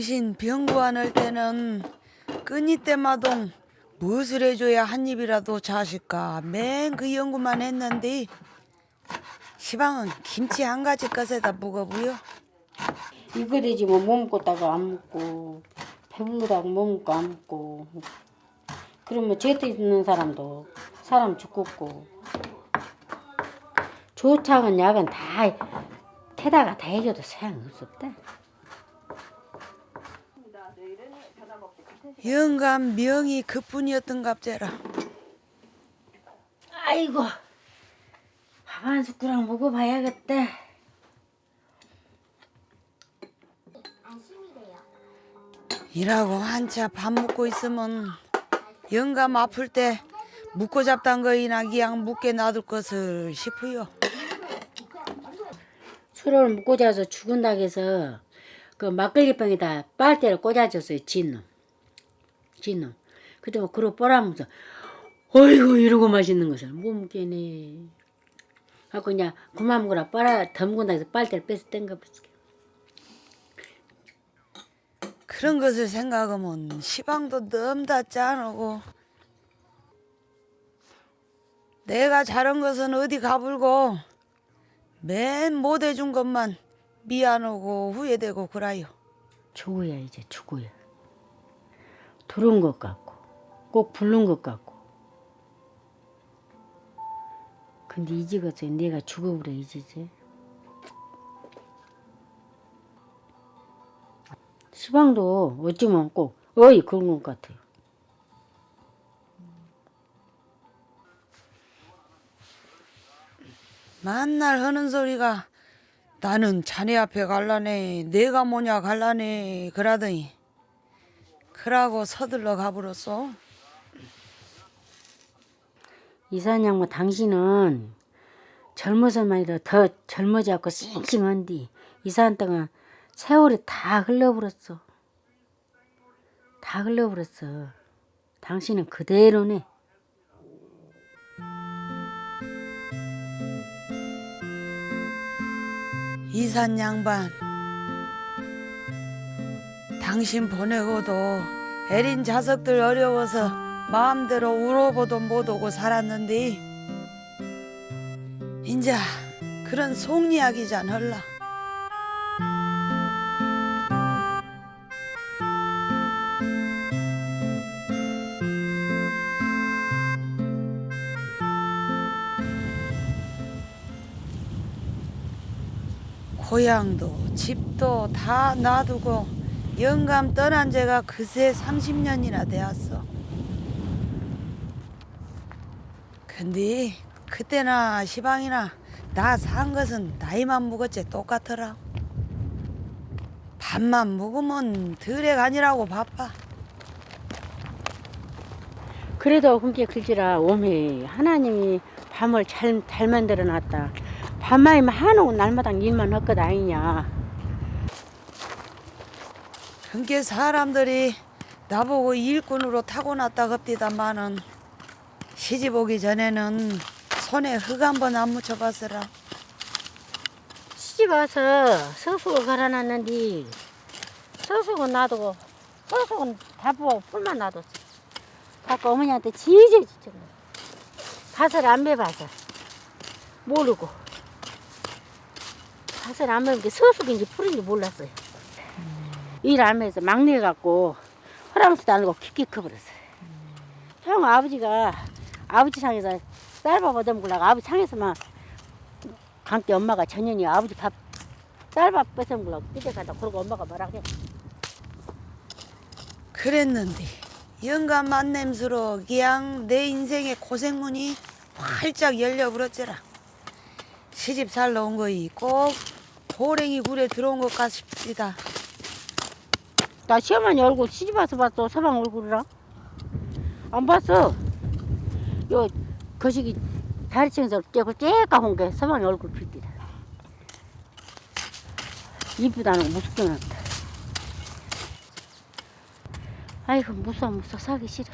당신 병구 안할 때는 끈이 때마동 무엇을 해줘야 한 입이라도 자실까? 맨 그 연구만 했는데 시방은 김치 한 가지 것에다 묵어부요 이거 되지 뭐못 먹다가 안 먹고 배부르다고 못 먹고 안 먹고. 그러면 죄도 있는 사람도 사람 죽겠고. 조차은 약은 다 태다가 다 해줘도 소용없었다 영감 명이 그뿐이었던 갑제라. 아이고 밥 한 숟가락 먹어봐야겠다. 일하고 한차 밥 먹고 있으면 영감 아플 때 묵고 잡단 거이나 그냥 묵게 놔둘 것을 싶어요. 술을 먹고 자서 죽은다고 해서 그 막걸리병에다 빨대를 꽂아줬어요 진놈 진놈 그때 뭐 그러 뽀라면서 어이구 이러고 맛있는 것을. 못 먹겠네 하고 그냥 그만 먹으라 빨아 덤군다 해서 빨대를 빼서 땡겨봤어 그런 것을 생각하면 시방도 너무 다 짠하고 내가 잘한 것은 어디 가불고 맨 못해준 것만 미안하고 후회되고 그라요. 죽어야 이제 죽어야 들은 것 같고 꼭 부른 것 같고. 근데 이제 가서 내가 죽어버려 이제 시방도 어찌면 꼭 어이 그런 것 같아요. 만날 하는 소리가 나는 자네 앞에 갈라네 내가 뭐냐 갈라네 그러더니 그러고 서둘러 가불었어 이사장 뭐 당신은 젊어서만이라 더 젊어지고 싱싱한디 이사한 동안 세월이 다 흘러버렸어. 다 흘러버렸어. 당신은 그대로네. 이산 양반 당신 보내고도 애린 자석들 어려워서 마음대로 울어보도 못 오고 살았는데 인자 그런 속 이야기잔 헐라. 고향도 집도 다 놔두고 영감 떠난 지가 그새 30년이나 되었어. 근데 그때나 시방이나 나 산 것은 나이만 묵었지 똑같더라. 밥만 먹으면 들에 가니라고 바빠. 그래도 그게 글지라 오메 하나님이 밤을 잘, 잘 만들어 놨다. 밤만이면 한옥 날마다 일만 할것 아니냐. 그게 사람들이 나보고 일꾼으로 타고났다 겁디다마는 시집 오기 전에는 손에 흙 한 번 안 묻혀봤으라. 시집 와서 서숙을 갈아놨는데 서숙은 놔두고 서숙은 다 부어 풀만 놔뒀어. 아까 어머니한테 지지직 지쳤네. 밭을 안 매봐서 모르고 밭을 안 매는 게 서숙인지 풀인지 몰랐어요. 일안 매서 막내 갖고 허람수도 안 하고 깊게 커버렸어요. 형 아버지가 아버지 상에서 쌀밥 얻어먹으려고 아버지 상에서만 함께 엄마가 전현이 아버지 밥 쌀밥 뺏어먹으려고 삐져가다 그러고 엄마가 뭐라 그래 그랬는데 영감 만냄수로 그냥 내 인생의 고생문이 활짝 열려버렸지라. 시집 살러 온 거이 꼭 호랭이 굴에 들어온 것 같습니다. 나 시어머니 얼굴 시집 와서 봤어 서방 얼굴이랑 안 봤어. 요 거시기 다리층에서 째고 째까운 게 서방이 얼굴 빛이다. 이쁘다는 거 무섭게 났다. 아이고 무서워 무서워. 사기 싫어.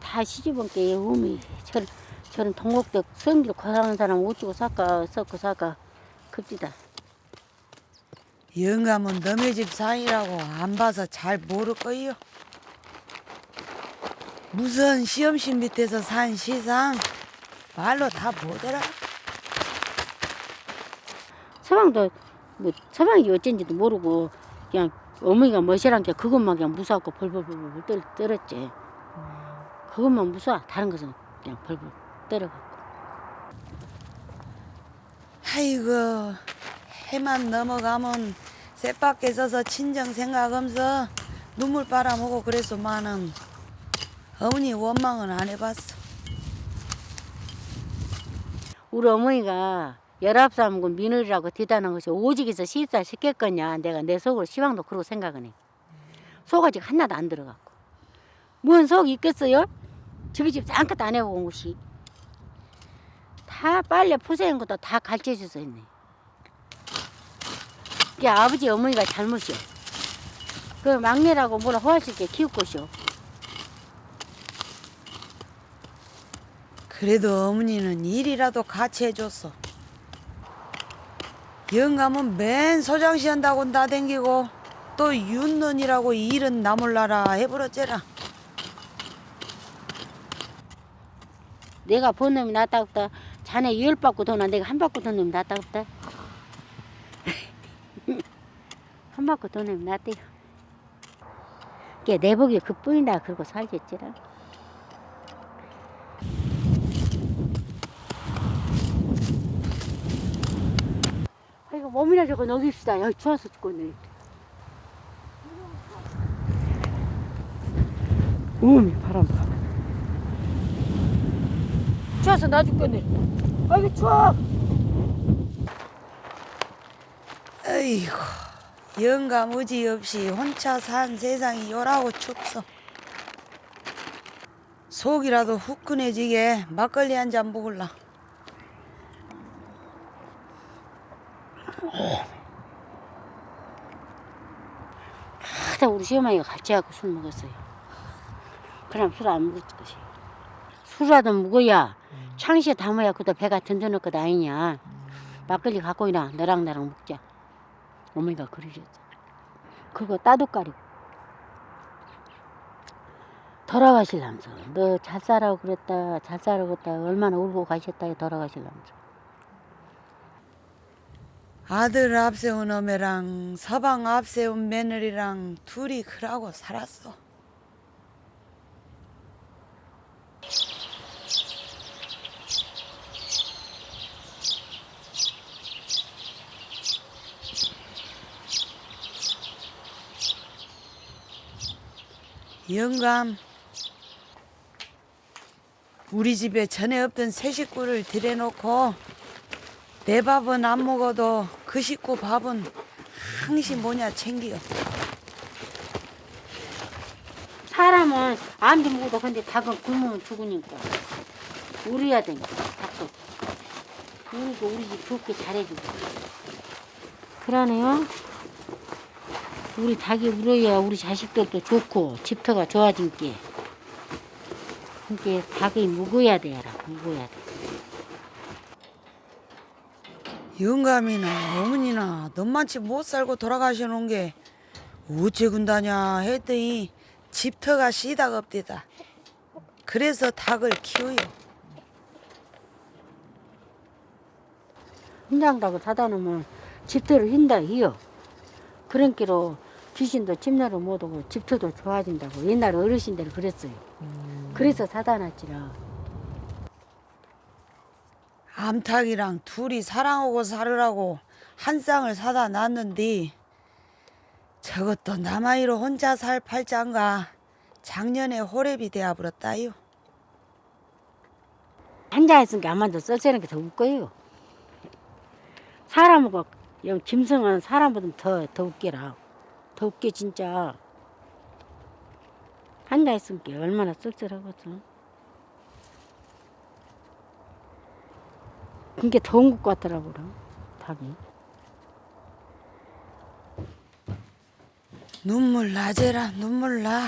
다 시집 온 게 음이 저런 저런 동국대 성질 고상한 사람 어쩌고 살까 썩고 살까. 급지다 영감은 너네 집 상이라고 안 봐서 잘 모를 거요. 무슨 시험실 밑에서 산 시상 말로 다 못해라. 서방도 뭐 서방이 어쩐지도 모르고 그냥 어머니가 멋이란 게 그것만 그냥 무서웠고 벌벌벌벌 떨, 떨었지. 그것만 무서워. 다른 것은 그냥 벌벌 떨어갖고. 아이고 해만 넘어가면 쌔밖에 서서 친정 생각 없어 눈물 빨아먹고 그랬소만은 어머니 원망은 안 해봤어. 우리 어머니가 열아홉 살 먹은 며느리라고 대단한 것이 오직에서 시집살 시켰겠냐. 내가 내 속으로 시방도 그러고 생각은 해. 속 아직 하나도 안 들어갔고. 뭔 속 있겠어요? 저기 집 아무것도 안온 것이. 다 빨래 푸세는 것도 다 가르쳐줘서 했네. 그게 아버지 어머니가 잘못이요. 그 막내라고 뭐라 호화스럽게 키울 것이요. 그래도 어머니는 일이라도 같이 해줬어. 영감은 맨 소장시 한다고 나댕기고 또 윤넌이라고 일은 나몰라라 해버렸잖아. 내가 본 놈이 낫다 없다. 자네 열 받고 도나 내가 한 받고 돈 놈이 낫다 없다. 한 받고 돈 놈이 낫대요. 걔내 보기에 그뿐이다 그러고 살겠지라. 아이고 몸이나 저거 녹입시다. 여기 추워서 죽겠네. 어머니 바람 봐. 추워서 나 죽겠네. 아이고 추워. 어이구 영감 의지 없이 혼자 산 세상이 요라고 춥소. 속이라도 후끈해지게 막걸리 한 잔 먹을라. 하다 우리 시어머니가 같이 하고 술 먹었어요. 그럼 술 안 먹을 것이. 술이라도 먹어야 창시에 담아야 그도 배가 든든할 것 아니냐. 막걸리 갖고 이나 너랑 나랑 먹자. 어머니가 그러셨어. 그거 따뜻가리. 돌아가실라면서 너 잘 살라고 그랬다 잘 살라고 그랬다 얼마나 울고 가셨다 돌아가실라면서 아들 앞세운 어매랑 서방 앞세운 며느리랑 둘이 그러고 살았어. 영감, 우리 집에 전에 없던 새 식구를 들여놓고 내 밥은 안 먹어도 그 식구 밥은 항상 뭐냐 챙겨. 사람은 아무리 먹어도 근데 닭은 굶으면 죽으니까. 우려야 되니까 닭도. 우리도 우리 집 좋게 잘해주고. 그러네요 우리 닭이 울어야 우리 자식들도 좋고 집터가 좋아진게 그게 닭이 묵어야 돼라 묵어야 돼 영감이나 어머니나 너만치 못 살고 돌아가시는 게 어째 군다냐 했더니 집터가 씨다가 없대다. 그래서 닭을 키워요. 혼장다고 사다 놓으면 집터를 흰다 이요 그런 기로 귀신도 집내로 못 오고 집터도 좋아진다고 옛날 어르신들이 그랬어요 그래서 사다 놨지라 암탉이랑 둘이 사랑하고 살으라고 한 쌍을 사다 놨는데 저것도 남아이로 혼자 살 팔짱가 작년에 호랩이 되어버렸다요. 한자 있으니까 아마도 썰새는 게 더 웃겨요. 사람하고 영 김성은 사람보다 더, 더 웃겨라. 더 웃겨 진짜. 한자 있으니까 얼마나 쓸쓸하겠어. 그게 더운 것 같더라고요. 닭이. 눈물 나제라 눈물 나.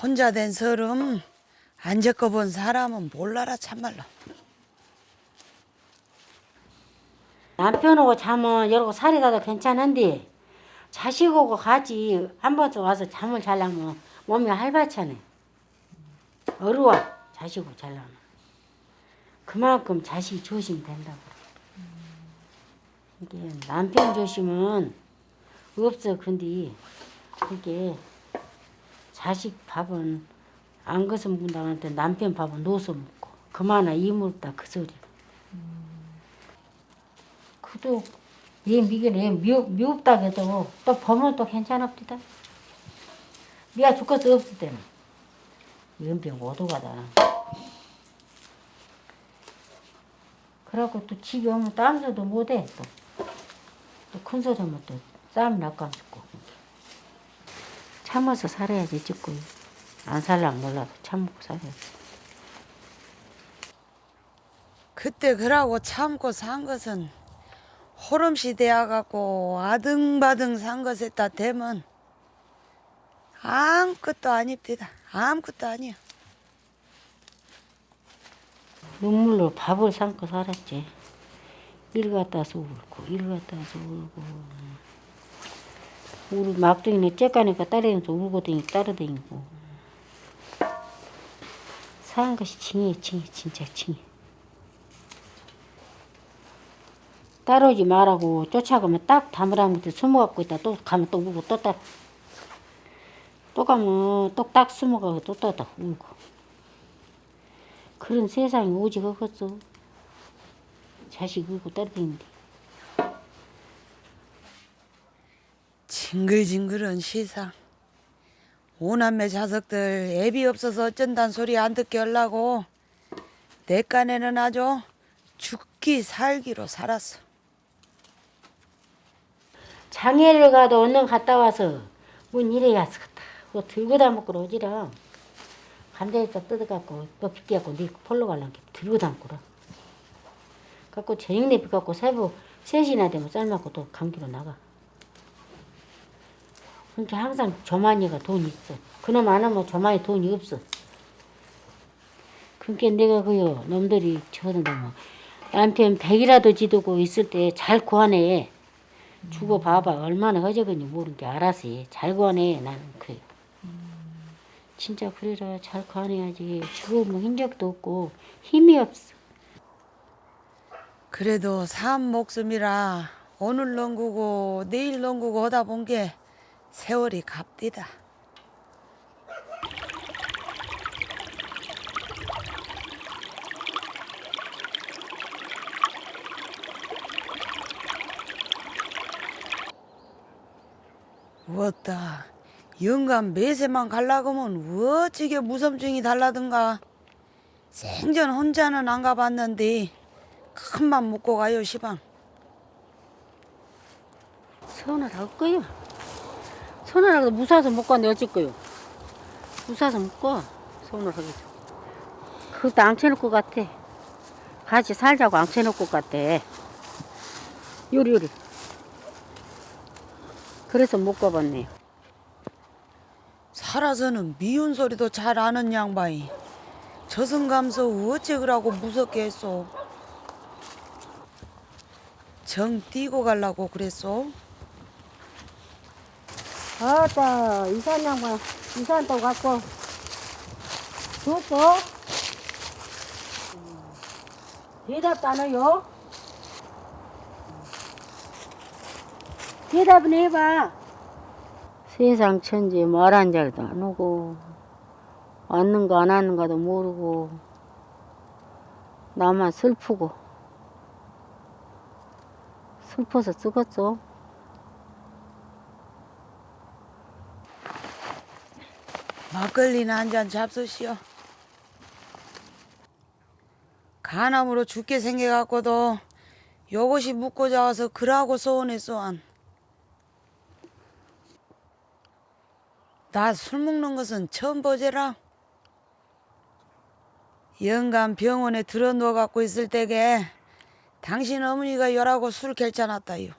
혼자 된 서름 안 겪어본 사람은 몰라라 참말로. 남편하고 자면 여러 살이 다도 괜찮은데 자식하고 가지 한번 와서 잠을 자려면 몸이 할바차네. 어려워 자식하고 자려면. 그만큼 자식이 조심이 된다고. 이게 남편 조심은 없어 근데 그게 자식 밥은 안 거서 먹는다는데 남편 밥은 넣어서 먹고 그만아 이물다 그 소리. 그도 얘 미견에 미, 미흡다 해도 또 보면 또 괜찮았디다. 미가 죽겠어 없을 때는 연병 오도가다. 그러고 또 집에 오면 소리도 못해 또. 또큰 소리 하면 또 싸움 날까 싶고. 참아서 살아야지 찍고. 안 살랑 몰라도 참고 살아야지. 그때 그러고 참고 산 것은 호름시 되어갖고 아등바등 산 것에다 대면 아무것도 아닙니다. 아무것도 아니야. 눈물로 밥을 삼고 살았지. 일 갔다 와서 울고, 일 갔다 와서 울고. 우리 막둥이는 째까니까 따라다니면서 울고 다니고 따라다니고. 사는 것이 징해, 징해, 진짜 징해. 따라오지 말라고 쫓아가면 딱 담으라는 것들 숨어갖고 있다. 또 가면 또 울고 또 따라. 또 가면 또 딱 숨어가고 또 따라 울고. 그런 세상이 오직 없겠어. 자식 울고 떨어지는데. 징글징글한 시상. 오남매 자석들 애비 없어서 어쩐단 소리 안 듣게 하려고 내 깐에는 아주 죽기 살기로 살았어. 장애를 가도 얼른 갔다 와서 뭔 일에 갔었다. 그거 들고 다먹고 오지라. 감자에다 뜯어갖고 또 빗겨갖고 네 폴로 갈란게 들고 담고라. 갖고 저녁내 빗갖고 새부 셋이나 되면 삶았고 또 감기로 나가. 그러니까 항상 조만이가 돈이 있어. 그놈 안 하면 조만이 돈이 없어. 그러니까 내가 그요 놈들이 저런데 뭐 남편 백이라도 지도고 있을 때 잘 구하네. 주고 봐봐 얼마나 허접은지 모르는 게 알아서 해. 잘 구하네 나는 그래. 진짜 그래라 잘 구하내야지. 죽으면 흔적도 없고 힘이 없어. 그래도 산 목숨이라 오늘 넘구고 내일 넘구고 하다 본 게 세월이 값디다. 무엇다 영감 매세만 갈라고 하면 어찌게 무섬증이 달라든가 생전 혼자는 안 가봤는데 큰맘 먹고 가요 시방 할 거요. 하고 무사서 못 가는데 어쩔 거요. 무사서 못 가. 손을 하겠어. 그것도 앙쳐놓을 것 같아. 같이 살자고 앙쳐놓을 것 같아. 요리 요리. 그래서 못 가봤네. 살아서는 미운 소리도 잘 아는 양반이 저승 감서 어째 그라고 무섭게 했소 정 띄고 갈라고 그랬소 아따 이산 양반 이산도 갖고 줬어? 대답도 안 해요? 대답은 해봐. 세상 천지 말한 잘도 안 오고 왔는가 안 왔는가도 모르고 나만 슬프고 슬퍼서 쓰겄어 막걸리나 한 잔 잡수시오. 간암으로 죽게 생겨갖고도 요것이 묻고 자와서 그러고 소원했소 안. 나 술 먹는 것은 처음 보제라. 영감 병원에 들어 누워 갖고 있을 때게 당신 어머니가 열하고 술 결잖았다요.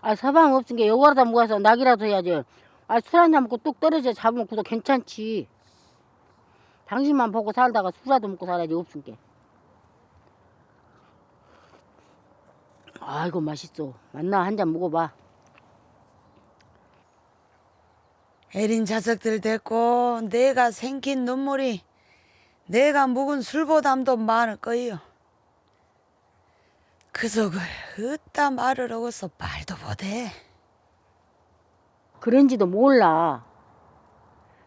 아 사방 없은 게 요거라도 모아서 낙이라도 해야지. 아 술 한잔 먹고 뚝 떨어져 잡으면 그도 괜찮지. 당신만 보고 살다가 술이라도 먹고 살아야지 없은 게. 아이고 맛있어. 만나 한 잔 먹어봐. 애린 자석들 됐고 내가 생긴 눈물이 내가 묵은 술보담도 많을 거요. 그 속을 으따 말을 하고서 말도 못해. 그런지도 몰라.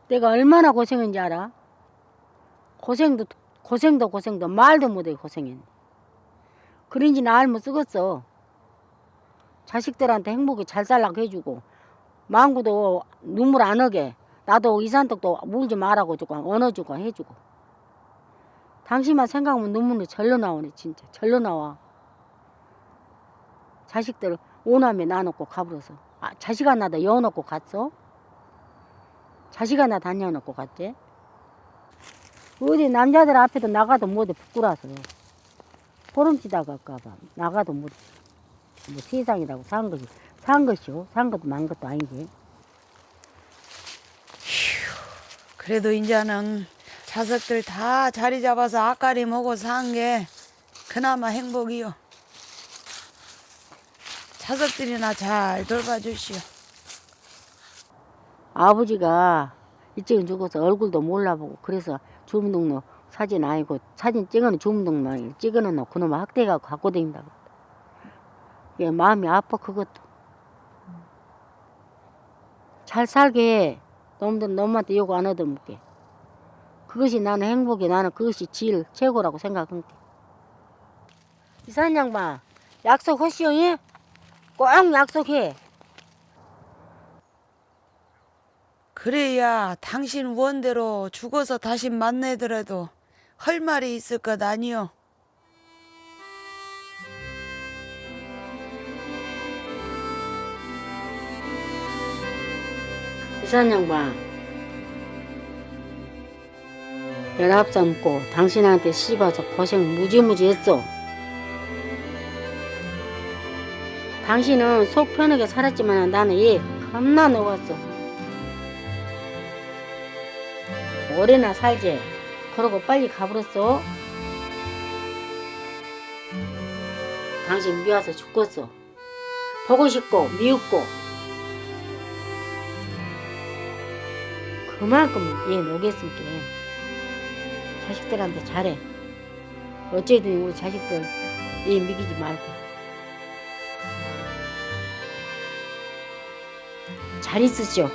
내가 얼마나 고생했는지 알아? 고생도 고생도 고생도 말도 못해 고생했네. 그런지 나 알면 쓰겠어. 자식들한테 행복히 잘 살라고 해주고 망구도 눈물 안 오게 나도 이산떡도 물지 말라고 주고 언어주고 해주고 당신만 생각하면 눈물이 절로 나오네 진짜 절로 나와. 자식들 오남에 놔놓고 가버려서 아, 자식 하나도 여놓고 갔어? 자식 하나 다녀놓고 갔지? 어디 남자들 앞에도 나가도 못해 부끄러워서 보름치다 갈까봐 나가도 못해 뭐 세상이라고 산 것이 산 것이요 산 것도 만 것도 아니지 그래도 이제는 자석들 다 자리 잡아서 앞가림 하고 산 게 그나마 행복이요. 자석들이나 잘 돌봐주시오. 아버지가 일찍 죽어서 얼굴도 몰라보고 그래서 주민등록 사진 아니고 사진 찍어놓은 주민등록 찍어놓은 그놈 학대가 갖고 다닌다고 마음이 아파 그것도 잘 살게 해 놈들 놈한테 욕안 얻어먹게 그것이 나는 행복이 나는 그것이 제일 최고라고 생각한 게 이사장 양반 약속하시오 예? 꼭 약속해 그래야 당신 원대로 죽어서 다시 만나더라도 할 말이 있을 것 아니요. 이산 양반. 열아홉 살 먹고 당신한테 씹어서 고생 무지무지 했어 당신은 속 편하게 살았지만 나는 얘 겁나 녹았어 오래나 살지? 그러고 빨리 가버렸어 당신 미워서 죽겠어 보고 싶고 미웠고 그만큼 얘 녹였으니까 자식들한테 잘해. 어쨌든 우리 자식들 얘 믿기지 말고. 잘 있으시오